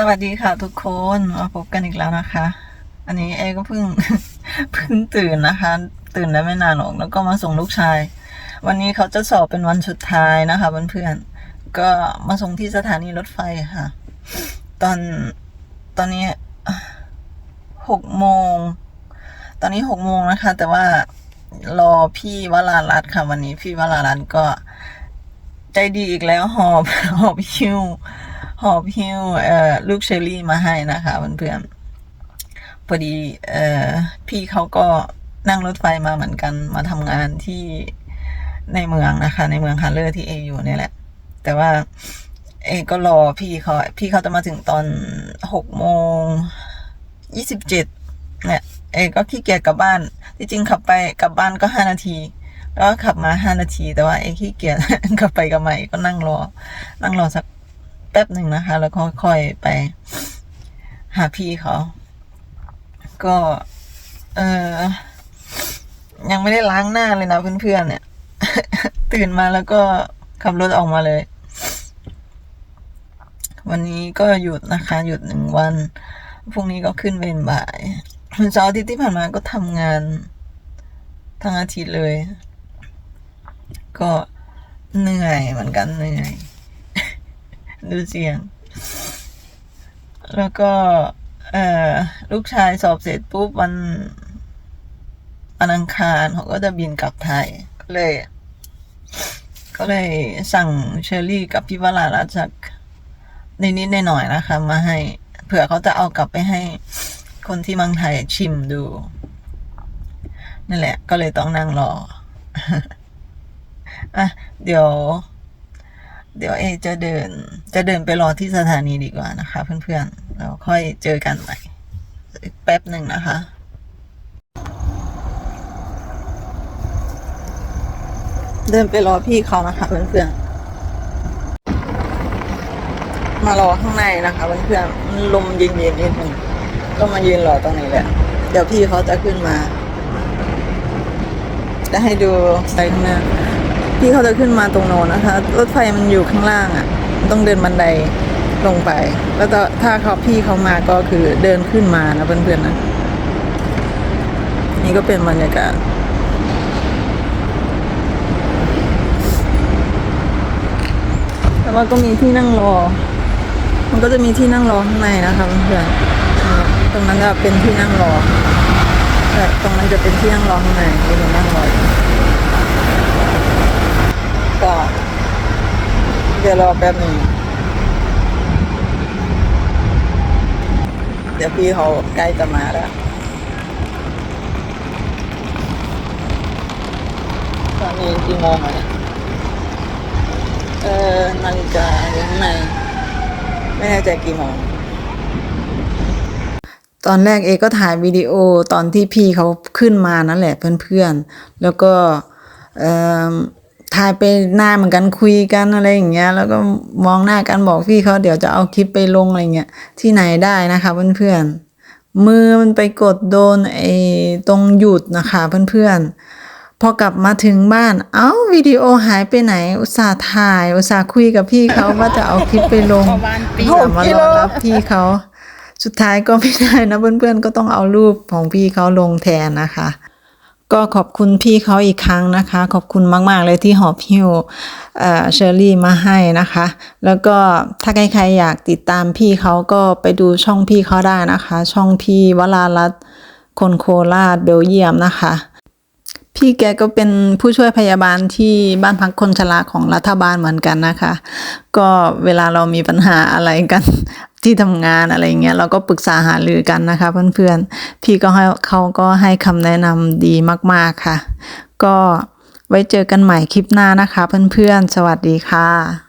สวัสดีค่ะทุกคนมาพบกันอีกแล้วนะคะ อันนี้เอก็เพิ่งเพิ่งตื่นนะคะ ตื่นได้ไม่นานหรอกแล้วก็มาส่งลูกชาย วันนี้เขาจะสอบเป็นวันสุดท้ายนะคะเพื่อนๆก็มาส่งที่สถานีรถไฟค่ะ ตอนตอนนี้หกโมงตอนนี้หกโมงนะคะ แต่ว่ารอพี่วรารัตน์ค่ะวันนี้พี่วรารัตน์ก็ใจดีอีกแล้วหอบหอบหิ้ว หอบหิ้วเอ่อลูกเชอรี่มาให้นะคะเพื่อนๆพอดีเอ่อพี่เขาก็นั่งรถไฟมาเหมือนกันมาทำงานที่ในเมืองนะคะ ในเมืองฮาร์เลอร์ที่เออยู่เนี่ยแหละ แต่ว่าเอก็รอพี่เขาพี่เขาจะมาถึงตอนหกโมงยี่สิบเจ็ดเนี่ยเอก็ขี้เกียจกลับบ้านที่จริงขับไปกลับบ้านก็ห้านาที แล้วก็ขับมาห้านาที แต่ว่าเอขี้เกียจกลับไปกับใหม่ก็นั่งรอ นั่งรอสัก ป๊บหนึ่งนะคะ แล้วค่อยๆไป หาพี่เขา ก็ เออยังไม่ได้ล้างหน้าเลยนะเพื่อนๆเนี่ย ตื่นมาแล้วก็ขับรถออกมาเลย วันนี้ก็หยุดนะคะ หยุดหนึ่งวันพรุ่งนี้ก็ขึ้นเวรบ่ายวันเสาร์อาทิตย์ที่ผ่านมาก็ทำงานทั้งอาทิตย์เลย ก็เหนื่อยเหมือนกันเหนื่อย ดูเสียง แล้วก็เอ่อลูกชายสอบเสร็จปุ๊บวันวันอังคารเขาก็จะบินกลับไทย ก็เลย ก็เลยสั่งเชอรี่กับพี่วรารัตน์จากนิดๆหน่อยๆนะคะ มาให้ เผื่อเขาจะเอากลับไปให้คนที่เมืองไทยชิมดู นั่นแหละ ก็เลยต้องนั่งรออะเดี๋ยว เดี๋ยวเอจะเดิน จะเดินไปรอที่สถานีดีกว่านะคะ เพื่อนๆแล้วค่อยเจอกันใหม่อีกแป๊บหนึ่งนะคะเดินไปรอพี่เขานะคะเพื่อนๆ มารอข้างในนะคะเพื่อนๆ ลมเย็นๆนิดนึงก็มายืนรอตรงนี้แหละ เดี๋ยวพี่เขาจะขึ้นมา จะให้ดูไปข้างหน้า พี่เขาจะขึ้นมาตรงโน้นนะคะ รถไฟมันอยู่ข้างล่างอะ่ะ ต้องเดินบันไดลงไป แล้วถ้าเขาพี่เขามาก็คือเดินขึ้นมานะเพื่อนๆนะ นี่ก็เป็นบรรยากาศแต่ว่าก็มีที่นั่งรอ มันก็จะมีที่นั่งรอข้างในนะคะเพื่อนๆตรงนั้นจะเป็นที่นั่งรอใช่ตรงนั้นจะเป็นที่นั่งรอข้างในที่เรานั่งรอ ก็เดี๋ยวรอแป๊บหนึ่งเดี๋ยวพี่เขาใกล้จะมาแล้วตอนนี้กี่โมงอะเนี่ยเออนาฬิกาอยู่ข้างในไม่แน่ใจกี่โมงตอนแรกเอก็ถ่ายวิดีโอตอนที่พี่เขาขึ้นมานั่นแหละเพื่อนๆ แล้วก็เออ ถ่ายไปหน้าเหมือนกันคุยกันอะไรอย่างเงี้ย แล้วก็มองหน้ากันบอกพี่เขาเดี๋ยวจะเอาคลิปไปลงอะไรเงี้ยที่ไหนได้นะคะเพื่อนๆมือมันไปกดโดนไอ้ตรงหยุดนะคะเพื่อนๆพอกลับมาถึงบ้าน เอ้าวิดีโอหายไปไหน อุตส่าห์ถ่าย อุตส่าห์คุยกับพี่เขาว่าจะเอาคลิปไปลงประมาณปีอุตส่ามารอรับพี่เขาสุดท้ายก็ไม่ได้นะเพื่อนๆก็ต้องเอารูปของพี่เขาลงแทนนะคะ ก็ขอบคุณพี่เขาอีกครั้งนะคะ ขอบคุณมาก ๆ เลยที่หอบหิ้วเอ่อเชอรี่มาให้นะคะ แล้วก็ถ้าใครๆอยากติดตามพี่เขาก็ไปดูช่องพี่เขาได้นะคะ ช่องพี่วรารัตคนโคราชเบลเยียมนะคะ พี่แกก็เป็นผู้ช่วยพยาบาลที่บ้านพักคนชราของรัฐบาลเหมือนกันนะคะ ก็เวลาเรามีปัญหาอะไรกัน ที่ทำงานอะไรเงี้ยเราก็ปรึกษาหารือกันนะคะเพื่อนๆ พี่ก็ให้เขาก็ให้คำแนะนำดีมากๆค่ะ ก็ไว้เจอกันใหม่คลิปหน้านะคะเพื่อนๆ สวัสดีค่ะ